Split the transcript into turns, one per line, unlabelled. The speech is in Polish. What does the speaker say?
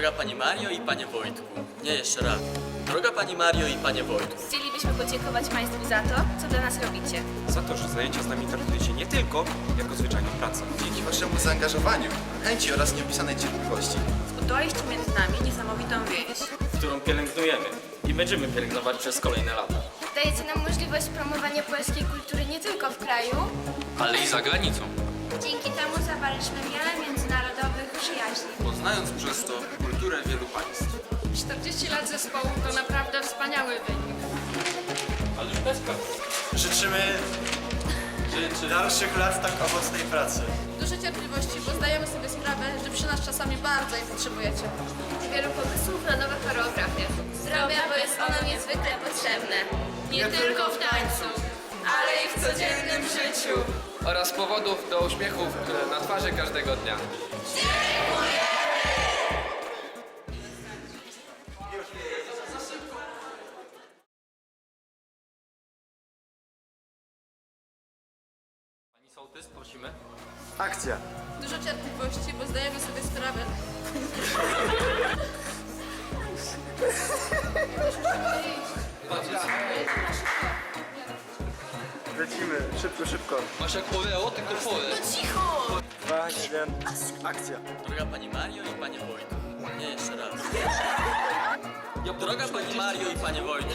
Droga Pani Mario i Panie Wojtku. Nie, jeszcze raz. Droga Pani Mario i Panie Wojtku.
Chcielibyśmy podziękować Państwu za to, co dla nas robicie.
Za to, że zajęcia z nami traktujecie nie tylko jako zwyczajną pracę.
Dzięki waszemu zaangażowaniu, chęci oraz nieopisanej cierpliwości.
Zbudowaliście między nami niesamowitą więź.
którą pielęgnujemy i będziemy pielęgnować przez kolejne lata.
Dajecie nam możliwość promowania polskiej kultury nie tylko w kraju.
ale i za granicą.
Dzięki temu zawarliśmy wiele międzynarodowych przyjaźni.
Poznając
zespołu to naprawdę wspaniały wynik.
Ale już bez.
Życzymy dalszych lat tak owocnej pracy.
Dużo cierpliwości, bo zdajemy sobie sprawę, że przy nas czasami bardzo jej potrzebujecie.
Wielu pomysłów na nowe choreografie. Zdrowia, bo jest ono niezwykle potrzebne.
Nie tylko w tańcu, ale i w codziennym życiu.
Oraz powodów do uśmiechów na twarzy każdego dnia. Pani sołtys, prosimy.
Akcja.
Dużo cierpliwości, bo zdajemy sobie sprawę,
Lecimy. Szybko, szybko.
Masz jak Oreo, tylko pole.
Dwa, jeden. Akcja.
Droga Pani Mario i Panie Wojtku. Nie, jeszcze raz. Droga Pani Mario i Panie Wojtku.